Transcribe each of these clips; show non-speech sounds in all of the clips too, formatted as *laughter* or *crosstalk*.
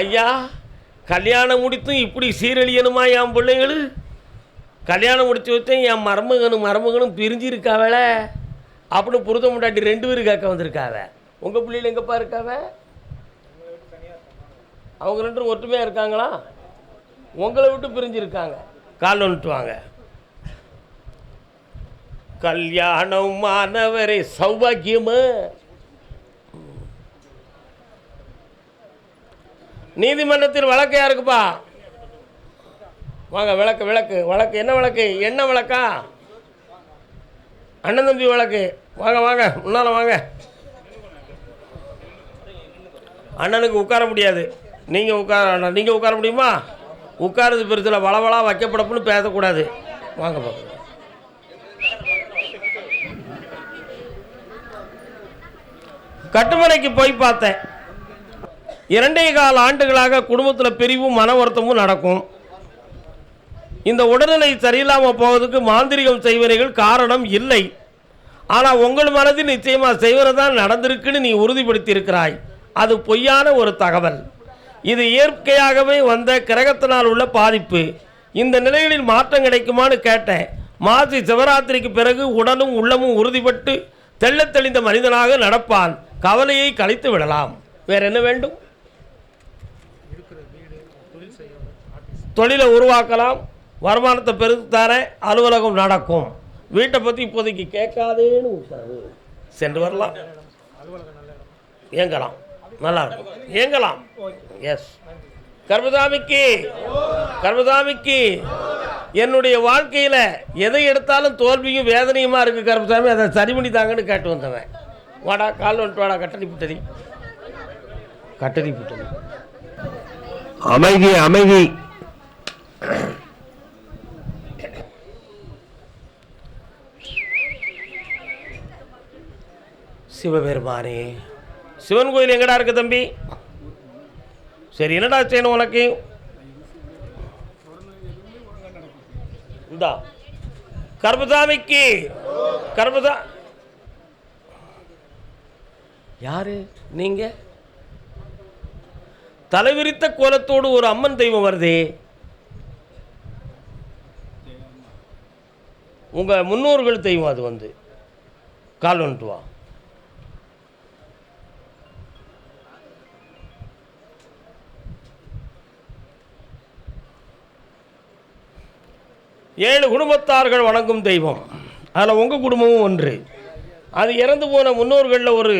ஐயா கல்யாணம் முடித்தும் இப்படி சீரழியணுமா என் பிள்ளைங்களு கல்யாணம் முடித்து வச்சேன் என் மருமகனும் மருமகனும் பிரிஞ்சிருக்காவல அப்படின்னு புருத முண்டாட்டி ரெண்டு பேரும் கேட்க வந்திருக்காவ. உங்கள் பிள்ளைகள் எங்கப்பா இருக்காவ? அவங்க ரெண்டும் ஒற்றுமையாக இருக்காங்களா? உங்களை விட்டு பிரிஞ்சிருக்காங்க. கால் வந்துட்டு வாங்க. கல்யாணம் மாணவரே நீதிமன்றத்தில் வழக்கு யாருக்குப்பா? வாங்க விளக்கு விளக்கு. வழக்கு என்ன வழக்கு? என்ன வழக்கா? அண்ணன் தம்பி வழக்கு. வாங்க வாங்க முன்னால் வாங்க. அண்ணனுக்கு உட்கார முடியாது. நீங்கள் உட்கார நீங்கள் உட்கார முடியுமா? உட்காரது பெருசில் வளவளா வைக்கப்படப்புன்னு பேசக்கூடாது. வாங்க பார்க்க கட்டுமனைக்கு போய் பார்த்தேன். இரண்டே கால ஆண்டுகளாக குடும்பத்தில் பிரிவும் மன வருத்தமும் நடக்கும். இந்த உடல்நிலை சரியில்லாமல் போவதுக்கு மாந்திரிகம் செய்வனைகள் காரணம் இல்லை. ஆனால் உங்கள் மனதில் நிச்சயமாக செய்வதுதான் நடந்திருக்குன்னு நீ உறுதிப்படுத்தியிருக்கிறாய். அது பொய்யான ஒரு தகவல். இது இயற்கையாகவே வந்த கிரகத்தினால் உள்ள பாதிப்பு. இந்த நிலைகளில் மாற்றம் கிடைக்குமான்னு கேட்டேன். மாசி சிவராத்திரிக்கு பிறகு உடலும் உள்ளமும் உறுதிப்பட்டு தெள்ளத் தெளிந்த மனிதனாக நடப்பான். கவலையை கழித்து விடலாம். வேற என்ன வேண்டும்? தொழிலை உருவாக்கலாம் வருமானத்தை பெருத்து அலுவலகம் நடக்கும். வீட்டை பற்றி இப்போதைக்கு கேட்காதேன்னு உத்தரவு சென்று வரலாம். இயங்கலாம். நல்லா இருக்கும். இயங்கலாம். எஸ் கர்மதாமிக்கு கர்மதாமிக்கு என்னுடைய வாழ்க்கையில் எதை எடுத்தாலும் தோல்வியும் வேதனையுமா இருக்குது கர்மசாமி அதை சரி பண்ணி தாங்கன்னு கேட்டு வந்தவன். வாடா கால் வந்துட்டு வாடா கட்டடி புட்டடி கட்டடி புட்டடி அமைதி அமைதி. சிவபெருமானே. சிவன் கோயில் எங்கடா இருக்கு தம்பி? சரி என்னடா செய்யணும் உனக்கு? இந்தா. கர்பதாமிக்கு கர்மசா யாரு? நீங்க? தலைவிரித்த கோலத்தோடு ஒரு அம்மன் தெய்வம் வருதே. உங்க முன்னோர்கள் தெய்வம் அது வந்து. கால் வந்துட்டு வா. ஏழு குடும்பத்தார்கள் வணங்கும் தெய்வம். அதில் உங்கள் குடும்பமும் ஒன்று. அது இறந்து போன முன்னோர்களில் ஒரு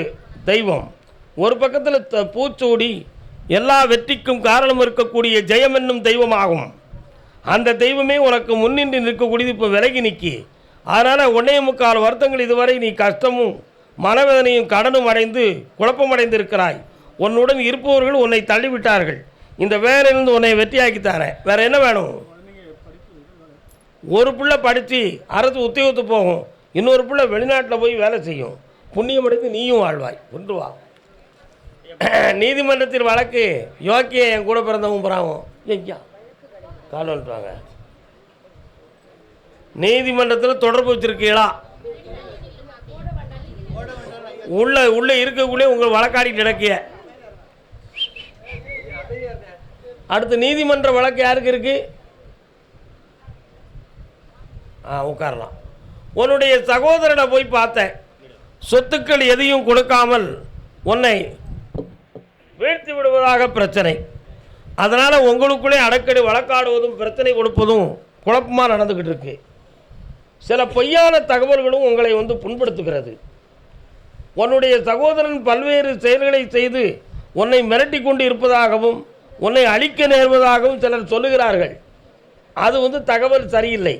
தெய்வம். ஒரு பக்கத்தில் த பூச்சூடி எல்லா வெற்றிக்கும் காரணம் இருக்கக்கூடிய ஜெயம் என்னும் தெய்வமாகும். அந்த தெய்வமே உனக்கு முன்னின்று நிற்கக்கூடியது இப்போ விலகி நிற்கி அதனால் ஒன்னே முக்கால் வருத்தங்கள் இதுவரை நீ கஷ்டமும் மனவேதனையும் கடனும் அடைந்து குழப்பமடைந்து இருக்கிறாய் உன்னுடன் இருப்பவர்கள் உன்னை தள்ளிவிட்டார்கள். இந்த வேலையிலிருந்து உன்னை வெற்றியாக்கி தரேன் வேறு என்ன வேணும்? ஒரு பிள்ளை படித்து அரசு உத்தியோகத்து போகும். இன்னொரு பிள்ளை வெளிநாட்டில் போய் வேலை செய்யும். புண்ணியம் அடைந்து நீயும் வாழ்வாய். கொண்டு வா. நீதிமன்றத்தில் வழக்கு யோக்கிய என் கூட பிறந்தவங்க புறாவும். ஐயா கால் நீதிமன்றத்தில் தொடர்பு வச்சிருக்கீங்களா? உள்ள உள்ள இருக்கக்குள்ளே உங்கள் வழக்காடி கிடக்கிய அடுத்து நீதிமன்ற வழக்கு யாருக்கு இருக்குது உட்காரலாம். உன்னுடைய சகோதரனை போய் பார்த்தேன். சொத்துக்கள் எதையும் கொடுக்காமல் உன்னை வீழ்த்தி விடுவதாக பிரச்சனை. அதனால் உங்களுக்குள்ளே அடக்கடி வழக்காடுவதும் பிரச்சனை கொடுப்பதும் குழப்பமாக நடந்துக்கிட்டு இருக்கு. சில பொய்யான தகவல்களும் உங்களை வந்து புண்படுத்துகிறது. உன்னுடைய சகோதரன் பல்வேறு செயல்களை செய்து உன்னை மிரட்டி கொண்டு இருப்பதாகவும் உன்னை அழிக்க நேர்வதாகவும் சிலர் சொல்லுகிறார்கள். அது வந்து தகவல் சரியில்லை.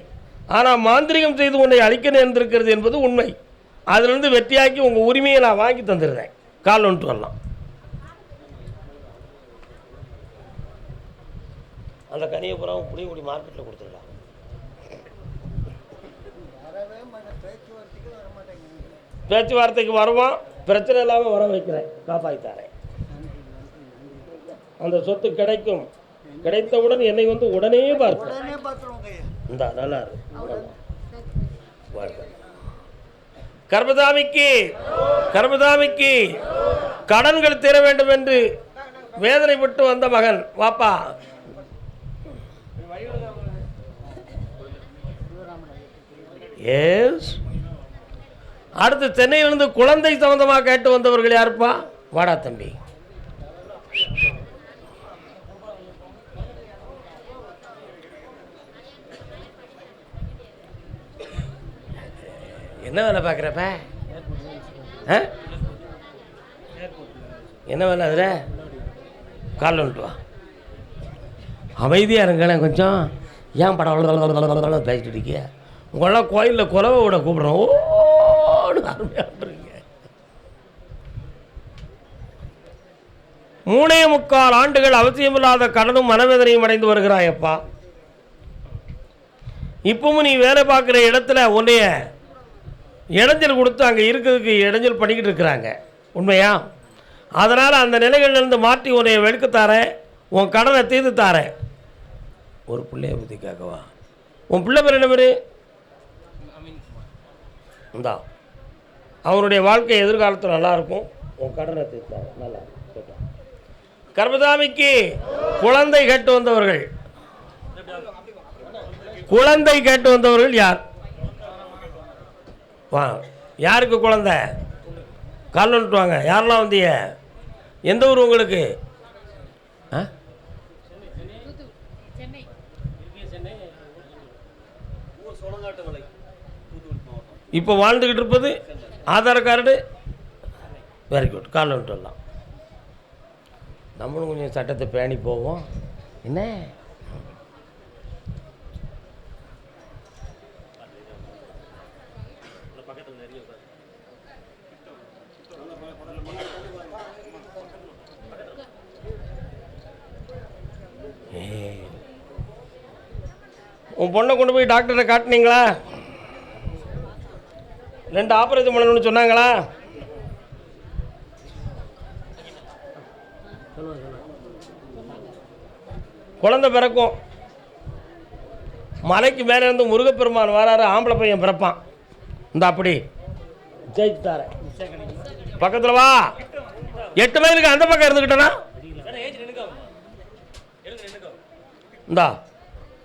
ஆனால் மாந்திரிகம் செய்து உன்னை அழிக்க நேர்ந்திருக்கிறது என்பது உண்மை. அதிலிருந்து வெற்றியாக்கி உங்கள் உரிமையை நான் வாங்கி தந்துடுறேன். கால் ஒன்று வரலாம். அந்த கனியை பூரா புளியங்குடி மார்க்கெட்டில் கொடுத்துடலாம் பேச்சுவார்த்தைக்கு வருவான் பிரச்சனை இல்லாமல் வர வைக்கிறேன். காப்பாற்றித்தாரேன் அந்த சொத்து கிடைக்கும். கிடைத்தவுடன் என்னை வந்து உடனே பார்க்க இந்த நல்லா இருக்கு கர்மதாமிக்கு கர்மதாமிக்கு கடன்கள் தீர வேண்டும் என்று வேதனைப்பட்டு வந்த மகன். வாப்பா. எஸ் அடுத்து சென்னையிலிருந்து குழந்தை சம்பந்தமாக கேட்டு வந்தவர்கள் யாருப்பா? வாடா தம்பி. என்ன வேலை பார்க்குறப்ப? ஆ? என்ன வேலை அதில்? காலில் வந்துட்டு வா. அமைதியாக இருங்களேன் கொஞ்சம். ஏன் படம் பேசிட்டு இருக்கிய உங்களெல்லாம் கோயிலில் குலவை விட கூப்பிட்றோம் ஓடு அருமையாக மூணே முக்கால் ஆண்டுகள் அவசியமில்லாத கடனும் மனவேதனையும் அடைந்து வருகிறாயப்பா. இப்பவும் நீ வேலை பார்க்குற இடத்துல உன்னைய இடைஞ்சல் கொடுத்து அங்கே இருக்கிறதுக்கு இடைஞ்சல் பண்ணிக்கிட்டு இருக்கிறாங்க. உண்மையா? அதனால் அந்த நிலைகளிலிருந்து மாற்றி உன்னை வெளுக்க தாரேன் உன் கடனை தீர்த்து தாரேன் ஒரு பிள்ளைய பற்றி கேட்கவா? உன் பிள்ளை பேர் என்ன பேர்? இந்தா அவருடைய வாழ்க்கை எதிர்காலத்தில் நல்லாயிருக்கும் உன் கடனை தீர்த்தாரு நல்லா கேட்டா. கர்மசாமிக்கு குழந்தை கேட்டு வந்தவர்கள். குழந்தை கேட்டு வந்தவர்கள் யார்? வா. யாருக்கு குழந்த? கால் வந்துட்டு வாங்க. யாரெல்லாம் வந்தீங்க? எந்த ஊர் உங்களுக்கு? ஆ? இப்போ வாழ்ந்துக்கிட்டு இருப்பது Aadhaar card? Very good call வந்துட்டு வரலாம். நம்மளும் கொஞ்சம் சட்டத்தை பேணி போவோம். என்ன ஏய். உன் பொண்ணை கொண்டு போய் டாக்டரை காட்டுனீங்களா? ரெண்டு ஆப்ரேஷன் பண்ணணும்னு சொன்னாங்களா? குழந்தை பிறக்கும். மலைக்கு மேலே இருந்து முருகப்பெருமான் வராரு ஆம்பளை பையன் பிறப்பான். இந்த அப்படி. ஜெயிச்சுட்டார பக்கத்தில் வா. எட்டு மைலுக்கு அந்த பக்கம் இருந்துக்கிட்டனா இந்தா.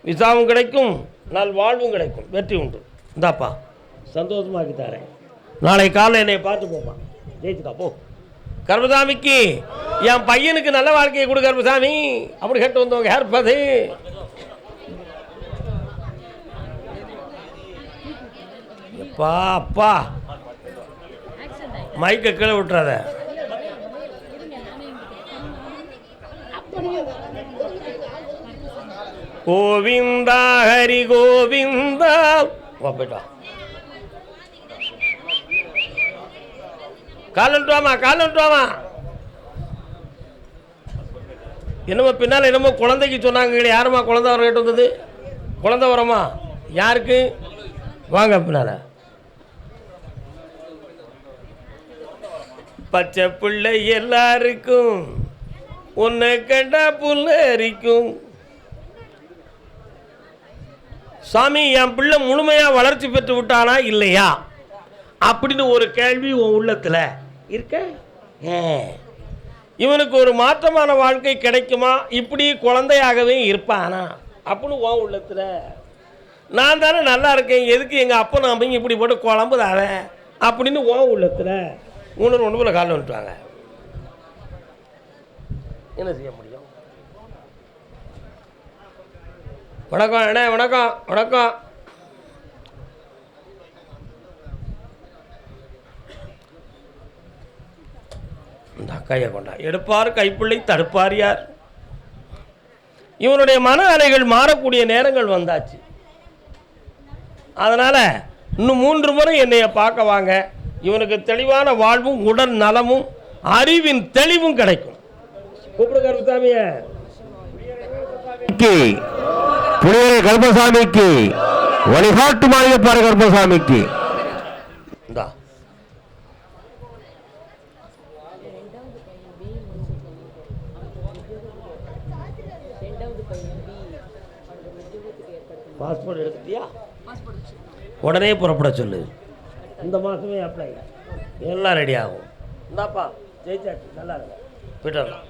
விசாவும் கிடைக்கும் நல் வாழ்வும் கிடைக்கும். வெற்றி உண்டு. இந்தாப்பா. சந்தோஷமாக்கி தரேன் நாளை காலைல என்னை பார்த்து போப்பான் ஜெயிச்சுக்கா போ. கர்மசாமிக்கு என் பையனுக்கு நல்ல வாழ்க்கையை கொடு கர்மசாமி அப்படி கேட்டு வந்தவங்க யார் பது எப்பா அப்பா. மைக்கை கீழே விட்டுறாத. கோவிந்தா ஹரி கோவிந்தா. வா போயிட்டா கால் வாமா கால் என்னமோ பின்னால் என்னமோ குழந்தைக்கு சொன்னாங்க யாரும்மா குழந்தை வர கேட்டு வந்தது? குழந்தை வரமா? யாருக்கு? வாங்க பின்னால். பச்சை பிள்ளை எல்லாருக்கும் உன்னை கண்டா புல்லரிக்கும். சாமி என் பிள்ளை முழுமையாக வளர்ச்சி பெற்று விட்டானா இல்லையா? அப்படின்னு ஒரு கேள்வி உன் உள்ளத்தில் இருக்க. இவனுக்கு ஒரு மாற்றமான வாழ்க்கை கிடைக்குமா? இப்படி குழந்தையாகவே இருப்பானா? அப்படின்னு உன் உள்ளத்தில். நான் தானே நல்லா இருக்கேன் எதுக்கு எங்கள் அப்பனும் அம்மையும் இப்படி போட்டு குழம்புதாவ அப்படின்னு உன் உள்ளத்தில் உணர்வு போல காலில் வந்துட்டாங்க. என்ன செய்ய முடியும்? வணக்கம் அண்ணே வணக்கம் வணக்கம். இந்த அக்காயை கொண்டா. எடுப்பார் கைப்பிள்ளை தடுப்பார் யார்? இவனுடைய மன அலைகள் மாறக்கூடிய நேரங்கள் வந்தாச்சு. அதனால் இன்னும் மூன்று முறை என்னைய பார்க்க வாங்க. இவனுக்கு தெளிவான வாழ்வும் உடல் நலமும் அறிவின் தெளிவும் கிடைக்கும். கூப்பிடு கருத்தாமிய புலியரை கருப்பசாமிக்கு வழிகாட்டு மாளிகைப்பாறை கருப்பசாமிக்கு. இந்தா. பாஸ்போர்ட் எடுத்துட்டியா? உடனே புறப்பட சொல்லு. இந்த மாதமே அப்ளை எல்லாம் ரெடி ஆகும். இந்தாப்பா ஜெயிச்சாச்சு நல்லா இருக்கு. போயிட்டு வரலாம்.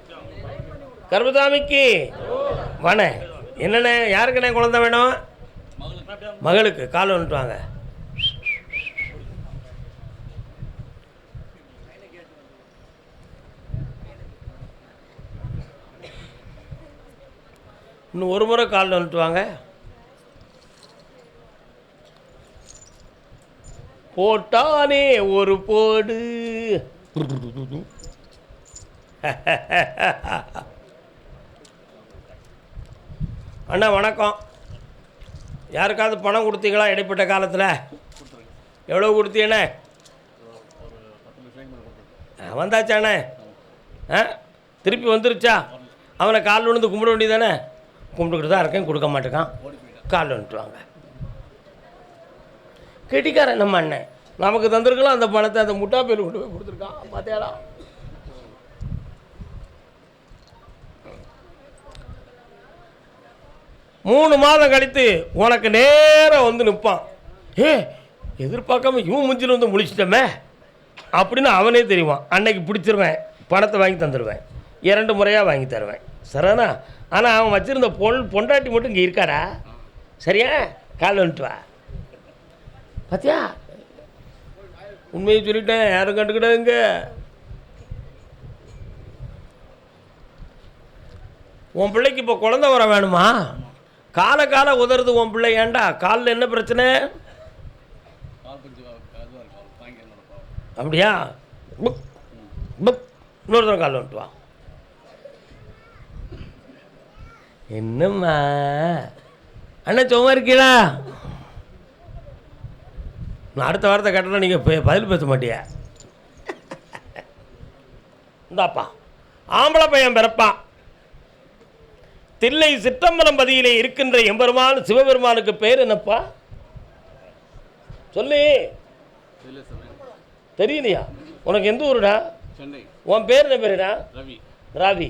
கர்மசாமிக்கு வண என்னண்ணே யாருக்குண்ணே குழந்தை வேணும்? மகளுக்கு கால் வந்துட்டு வாங்க. இன்னும் ஒரு முறை கால் வந்துட்டு வாங்க. போட்டானே ஒரு போடு. *laughs* அண்ணா வணக்கம். யாருக்காவது பணம் கொடுத்தீங்களா இடைப்பட்ட காலத்தில்? எவ்வளோ கொடுத்தீங்கண்ணே? வந்தாச்சாண்ணே. ஆ திருப்பி வந்துருச்சா? அவனை கால் விழுந்து கும்பிட வேண்டியதானே கும்பிட்டுக்கிட்டு தான் இருக்கேன் கொடுக்க மாட்டேக்கான். கால் வந்துட்டு வாங்க. கெட்டிக்காரன் நம்ம அண்ணன். நமக்கு தந்திருக்கலாம் அந்த பணத்தை அந்த முட்டா பேர் கொண்டு போய் கொடுத்துருக்கான். பார்த்தேடா மூணு மாதம் கழித்து உனக்கு நேரம் வந்து நிற்பான் ஏ எதிர்பார்க்காம இவன் முஞ்சில் வந்து முழிச்சிட்டமே? அப்படின்னு அவனே தெரியுவான் அன்னைக்கு பிடிச்சிருவேன் பணத்தை வாங்கி தந்துடுவேன் இரண்டு முறையாக வாங்கி தருவேன். சரிண்ணா ஆனால் அவன் வச்சிருந்த பொல் பொண்டாட்டி மட்டும் இங்கே இருக்காடா? சரியா? கால் வந்துட்டு வா. பார்த்தியா உண்மையை சொல்லிட்டேன் யாரும் கண்டுக்கிட்டாங்க உன் பிள்ளைக்கு இப்போ குழந்த வர வேணுமா? கால கால உதறது உன் பிள்ளை ஏன்டா காலில் என்ன பிரச்சனை? அப்படியா? புக் புக் இன்னொரு தடவை காலில் வந்துட்டு வா. என்னம்மா? அண்ணன் சும்மா இருக்கீடா நான் அடுத்த வாரத்தை கட்டணும் நீங்கள் பதில் பேச மாட்டியா. இந்தாப்பா. ஆம்பளை பையன் பிறப்பான். தில்லை சிற்றம்பலம் பதியிலே இருக்கின்ற எம்பெருமான் சிவபெருமானுக்கு பேர் என்னப்பா? சொல்லு. தெரியலையா? உனக்கு எந்த ஊருடா? உன் பேர் என்ன பேருடா? ரவி. ராவி.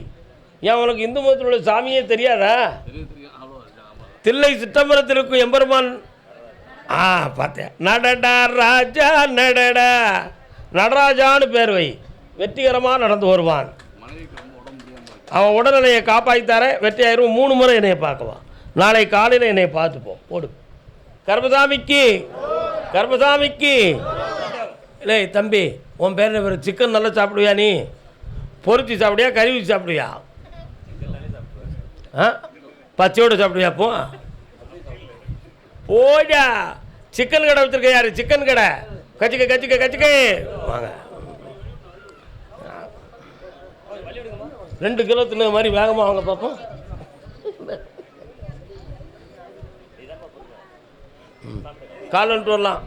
ஏன் உனக்கு இந்து மதத்தில் உள்ள சாமியே தெரியாதா? தில்லை சிற்றம்பலத்தில் இருக்கும் எம்பெருமான். ஆ பார்த்தேன். நடடா ராஜா நடடா. நடராஜான்னு பேர் வை. வெற்றிகரமாக நடந்து வருவான் மனைவிக்கு ரொம்ப உடம்பு முடியாமல் இருக்கு அவன் உடல்நிலையை காப்பாற்றித்தார வெற்றி மூணு முறை என்னை பார்க்குவான் நாளை காலையில் என்னை பார்த்துப்போம். போடு கர்மசாமிக்கு. கர்மசாமிக்கு. இல்லை தம்பி உன் பேர் என்ன பேர் சிக்கன் நல்லா சாப்பிடுவியா நீ? பொரிச்சு சாப்பிடுவியா கறி வச்சு சாப்பிடுவியா? ஆ? பச்சையோடு சாப்பிடுவியா அப்போ போடா சிக்கன் கடை வச்சுருக்க யார்? சிக்கன் கடை. கச்சிக்க கச்சிக்க கச்சிக்க. வாங்க. ரெண்டு கிலோ தின்ன மாதிரி வேகமாக வாங்க பார்ப்போம் காலன்ட்டு கால் வந்துட்டு வரலாம்.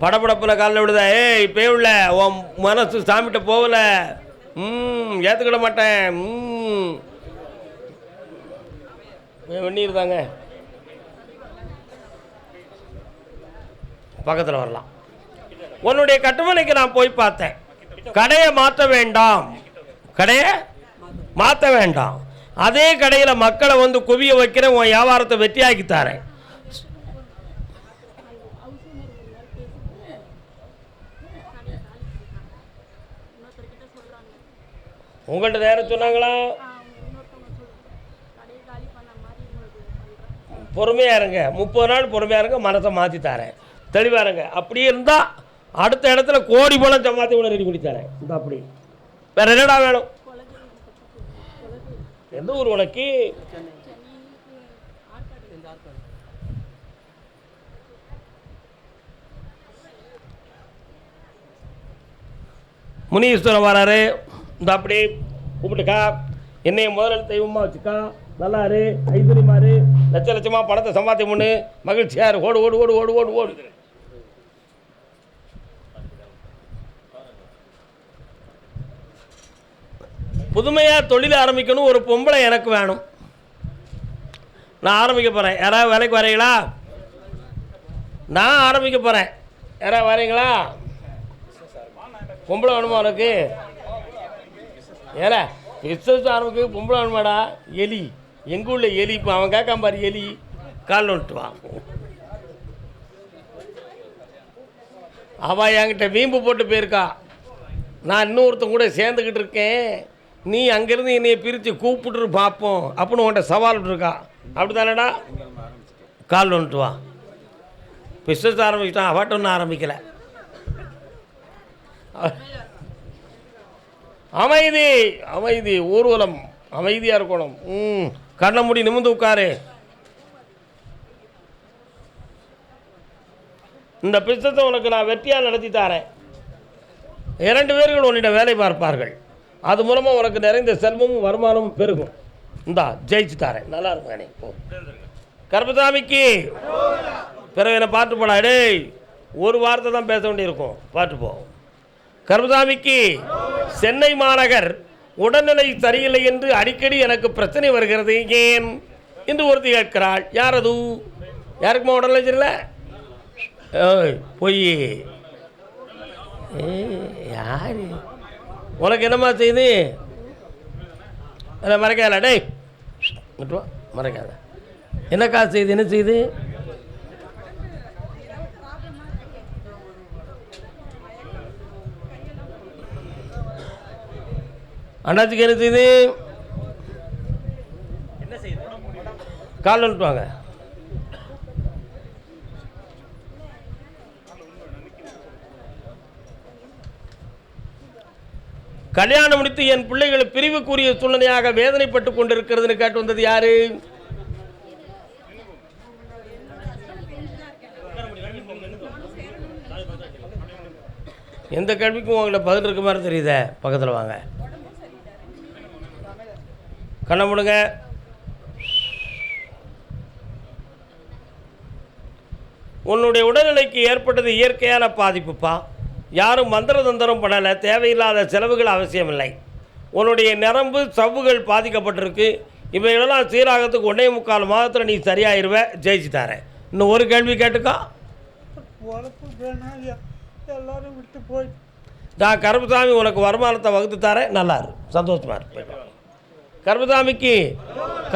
படபடப்பில் காலில் விடுதா ஏய் இப்போ உள்ள உன் மனசு சாமிகிட்ட போகல. ம் ஏற்றுக்கிட மாட்டேன். ம். வெந்நீர் தாங்க. பக்கத்தில் வரலாம். உன்னுடைய கட்டுமனைக்கு நான் போய் பார்த்தேன். கடையை மாற்ற வேண்டாம். கடையை மாற்ற வேண்டாம். அதே கடையில் மக்களை வந்து குவிய வைக்கிற உன் வியாபாரத்தை வெற்றியாக்கி தரேன். உங்கள்கிட்ட நேரம் சொன்னாங்களா? பொறுமையாக இருங்க. முப்பது நாள் பொறுமையாக இருங்க மனசை மாற்றி தரேன். தெளிவாக இருங்க. அப்படி இருந்தால் அடுத்த இடத்துல கோடி பணம் சம்பாத்தி உன ரெடி பண்ணி தரேன். இந்த அப்படி. வேற என்னடா வேணும்? எந்த ஊர் உனக்கு? முனீஸ்வரன் வராரு. இந்த அப்படி கூப்பிட்டுக்கா என்னைய முதல்ல தெய்வமாக வச்சுக்கா. நல்லா இரு ஐஸ்வர்யமாரு. லட்ச லட்சமாக பணத்தை சம்பாத்தியம் பண்ணு. மகிழ்ச்சியா இரு. ஓடு ஓடு ஓடு ஓடு ஓடு ஓடு. புதுமையாக தொழில் ஆரம்பிக்கணும் ஒரு பொம்பளை எனக்கு வேணும். நான் ஆரம்பிக்க போகிறேன் யாராவது வேலைக்கு வரீங்களா? நான் ஆரம்பிக்க போகிறேன் யாராவது வரீங்களா? பொம்பளை வேணுமா உனக்கு? ஏல பிஸ்னஸ் ஆரம்பிக்க பொம்பளை வேணுமாடா? எலி. எங்கள் உள்ள எலி? இப்போ அவன் கேட்காம பாரு எலி. கால் விட்டு அவள் என்கிட்ட வீம்பு போட்டு போயிருக்கா. நான் இன்னொருத்தன் கூட சேர்ந்துக்கிட்டு இருக்கேன். நீ அங்கேருந்து என்னையை பிரித்து கூப்பிட்டு பார்ப்போம் அப்படின்னு உன்கிட்ட சவால் இருக்கா அப்படி தானடா கால் வந்துட்டு வா. பிஸ்னஸ் ஆரம்பிச்சிட்டான் அவட்ட ஒன்றும் ஆரம்பிக்கலை. அமைதி அமைதி ஊர்வலம் அமைதியாக இருக்கணும். ம் கண்ணை முடி நிமிந்து உட்காரு. இந்த பிஸ்னஸை உனக்கு நான் வெற்றியாக நடத்தி தரேன். இரண்டு பேர்கள் உன்னிடம் வேலை பார்ப்பார்கள். அது மூலமாக உனக்கு நிறைந்த செல்வமும் வருமானமும் பெருகும். இந்தா ஜெயிச்சு தாரேன் நல்லா இருக்கும் அணி போ. கருப்பசாமிக்கு பிறகு என்ன பாட்டு போடா டேய் ஒரு வார்த்தை தான் பேச வேண்டியிருக்கும். பாட்டு போ. கருப்பசாமிக்கு சென்னை மாநகர் உடல்நிலை சரியில்லை என்று அடிக்கடி எனக்கு பிரச்சனை வருகிறது. ஏன்? என்று ஒருத்தி கேட்கிறாள். யார் அது? யாருக்குமா உடல்நிலை சரியில்லை? ஓய் பொய். யார்? உனக்கு என்னம்மா செய்யுது அதை மறைக்காத டேய். இங்கிட்டு வா மறைக்காத. என்ன காசு செய்யுது என்ன செய்யுது அண்ணாச்சிக்கு என்ன செய்யுது கால் வந்துட்டு வாங்க கல்யாணம் முடித்து என் பிள்ளைகளை பிரிவுக்குரிய சூழ்நிலையாக வேதனைப்பட்டு கொண்டிருக்கிறதுன்னு கேட்டு வந்தது யாரு? எந்த கேள்விக்கும் உங்களை பதில் இருக்க மாதிரி தெரியுதே? பக்கத்தில் வாங்க. கண்ணை முடுங்க. உன்னுடைய உடல்நிலைக்கு ஏற்பட்டது இயற்கையான பாதிப்புப்பா. யாரும் மந்திர தந்திரம் பண்ணலை தேவையில்லாத செலவுகள் அவசியமில்லை. உன்னுடைய நரம்பு சவ்வுகள் பாதிக்கப்பட்டிருக்கு. இவைகளெல்லாம் சீராகத்துக்கு ஒன்றே முக்கால் மாதத்தில் நீ சரியாயிருவ ஜெயிச்சு தரேன் இன்னும் ஒரு கேள்வி கேட்டுக்கோ. எல்லாரும் விட்டு போய் நான் கருப்பசாமி உனக்கு வருமானத்தை வகுத்து தரேன் நல்லா இரு சந்தோஷமா இரு. கருப்பசாமிக்கு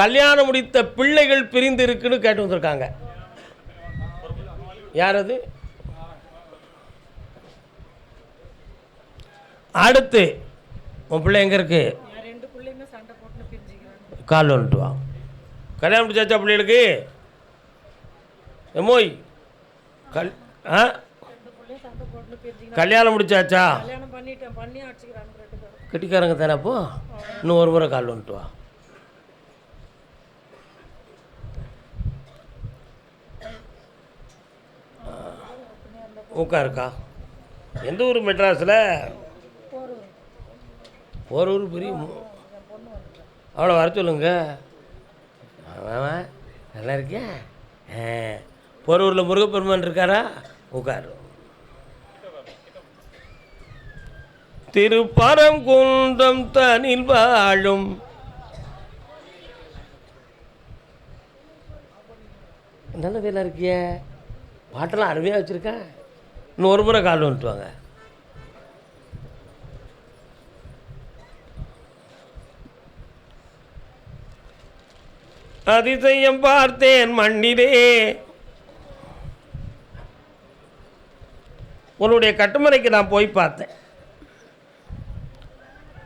கல்யாணம் முடித்த பிள்ளைகள் பிரிந்து இருக்குன்னு கேட்டு வந்திருக்காங்க. யார் அது? அடுத்து உன் பிள்ளை எங்கே இருக்கு. என் ரெண்டு பிள்ளைங்க சண்டை போட்டு பிரிஞ்சுக்கிறாங்க. கால் வந்துட்டு வா. கல்யாணம் முடிச்சாச்சா பிள்ளைகளுக்கு? எம்மோய் கல் ஆ? கல்யாணம் முடிச்சாச்சா? கெட்டிக்காரங்க தானே அப்போ? இன்னும் ஒரு முறை கால் வந்துட்டு வா. உட்காருக்கா எந்த ஊர் மெட்ராஸில்? ஒரு ஊர் பெரிய அவ்வளோ வர சொல்லுங்க. அவன் நல்லா இருக்கியா? ஆ. போரூரில் முருகப்பெருமான் இருக்காரா? உட்காரு. திருப்பரங்குன்றம் தனில் வாழும். நல்ல வேலை இருக்கிய. பாட்டெல்லாம் அருமையாக வச்சுருக்கேன் இன்னும் ஒரு முறை கால் வந்துட்டு வாங்க. அதிசயம் பார்த்தேன் மண்ணிலே. உன்னுடைய கட்டுமறைக்கு நான் போய் பார்த்தேன்.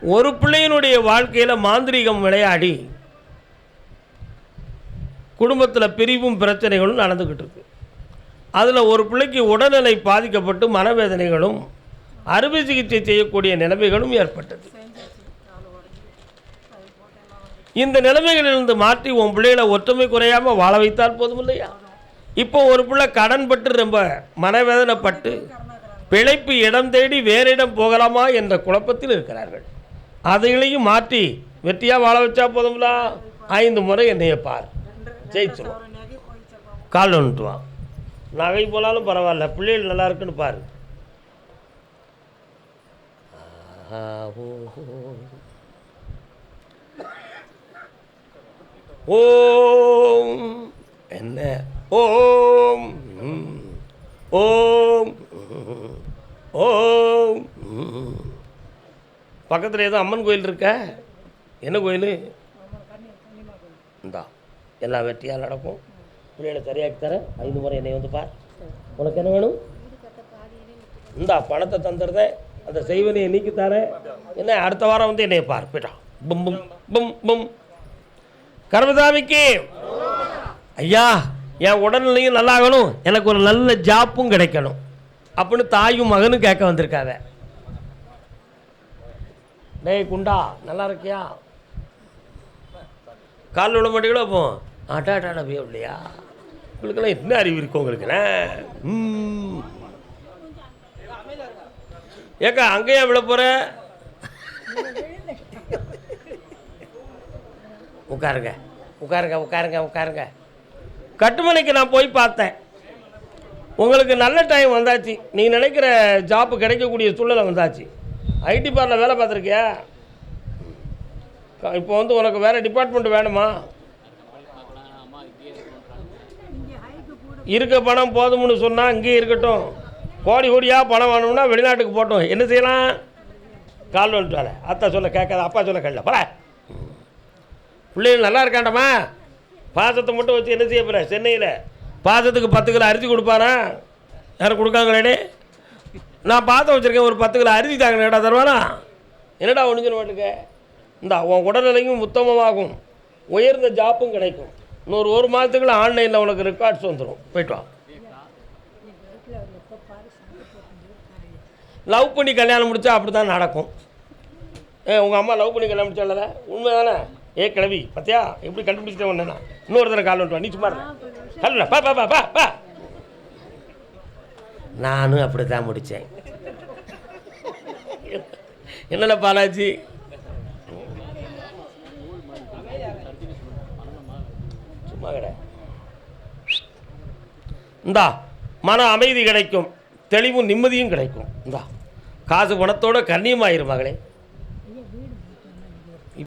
ஒரு பிள்ளையினுடைய வாழ்க்கையில் மாந்திரீகம் விளையாடி குடும்பத்தில் பிரிவும் பிரச்சனைகளும் நடந்துக்கிட்டு இருக்கு. அதில் ஒரு பிள்ளைக்கு உடல்நிலை பாதிக்கப்பட்டு மனவேதனைகளும் அறுவை சிகிச்சை செய்யக்கூடிய நிலைமைகளும் ஏற்பட்டது. இந்த நிலைமைகளிலிருந்து மாற்றி உன் பிள்ளைகளை ஒற்றுமை குறையாமல் வாழ வைத்தால் போதும் இல்லையா? இப்போ ஒரு பிள்ளை கடன்பட்டு ரொம்ப மனவேதனைப்பட்டு பிழைப்பு இடம் தேடி வேறு இடம் போகலாமா என்ற குழப்பத்தில் இருக்கிறார்கள். அதைகளையும் மாற்றி வெற்றியாக வாழ வச்சா போதும்லா? ஐந்து முறை என்னைய பார். ஜெயிச்சிருவோம் கால் ஒன்றுவான் நகை போனாலும் பரவாயில்ல பிள்ளைகள் நல்லா இருக்குன்னு பாரு. ஓம். என்ன? ஓம். ஓம். ஓம். பக்கத்தில் ஏதோ அம்மன் கோயில் இருக்க? என்ன கோயில்? இந்தா எல்லா வெற்றியாக நடக்கும். பிள்ளைகளை சரியாக்கி தரேன். ஐந்து முறை என்னை வந்து பார். உனக்கு என்ன வேணும்? இந்தா பணத்தை தந்துடுறேன். அந்த செய்வனையை நீக்கித்தாரே என்ன அடுத்த வாரம் வந்து என்னைய பார். போயிட்டான் பும் பும் பும் பும். கர்மசாமிக்கு. ஐயா என் உடல்நிலையும் நல்லாகணும். எனக்கு ஒரு நல்ல ஜாப்பும் கிடைக்கணும். அப்படின்னு தாயும் மகனும் கேட்க வந்திருக்காத டேய் குண்டா நல்லா இருக்கியா? கால் விட மாட்டீங்களோ அப்போ ஆட்டா ஆட்டாடா போய் இல்லையா? உங்களுக்கெல்லாம் என்ன அறிவு இருக்கும் உங்களுக்குண்ணே ஏக்கா அங்கேயே விழ போகிற உட்காருங்க. உட்காருங்க உட்காருங்க உட்காருங்க. கட்டுமனைக்கு நான் போய் பார்த்தேன். உங்களுக்கு நல்ல டைம் வந்தாச்சு. நீ நினைக்கிற ஜாப்பு கிடைக்கக்கூடிய சூழ்நிலை வந்தாச்சு. ஐடி பார்ல வேலை பார்த்துருக்கியா? இப்போ வந்து உனக்கு வேறு டிபார்ட்மெண்ட் வேணுமா? இருக்க பணம் போதும்னு சொன்னால் இங்கேயே இருக்கட்டும். கோடி கோடியாக பணம் வேணும்னா வெளிநாட்டுக்கு போட்டோம் என்ன செய்யலாம்? கால் வந்துட்டால அத்தா சொல்ல கேட்காத அப்பா சொல்ல கேட்கல. போல பிள்ளைகள் நல்லா இருக்காண்டம்மா பாசத்தை மட்டும் வச்சு என்ன செய்ய போகிற சென்னையில். பாசத்துக்கு பத்து கிலோ அரிசி கொடுப்பாரா யாரும் கொடுக்காங்களேடே நான் பாத்திரம் வச்சுருக்கேன் ஒரு பத்து கிலோ அரிசி தாங்க தருவானா. என்னடா ஒழிஞ்சிட மாட்டுக்க இந்த உன் உடல்நிலையும் உத்தமமாகும். உயர்ந்த ஜாப்பும் கிடைக்கும். இன்னொரு ஒரு மாதத்துக்குள்ள ஆன்லைனில் உனக்கு ரெக்கார்ட்ஸ் வந்துடும் போயிட்டு வா. லவ் பண்ணி கல்யாணம் முடித்தா அப்படி தான் நடக்கும். ஏ உங்கள் அம்மா லவ் பண்ணி கல்யாணம் முடிச்சால உண்மை தானே ஏ கிழவி பார்த்தியா எப்படி கண்டுபிடிச்சிட்டேன் ஒன்று இன்னொரு தடவை கால் வந்துட்டு வா, நீ சும்மா பா பா பா பா பா. நானும் அப்படி தான் முடித்தேன் என்னடா பாலாஜி? சும்மா கடை இந்தா மன அமைதி கிடைக்கும். தெளிவும் நிம்மதியும் கிடைக்கும். இந்தா காசு பணத்தோட கண்ணியமாயிரும் மகளே.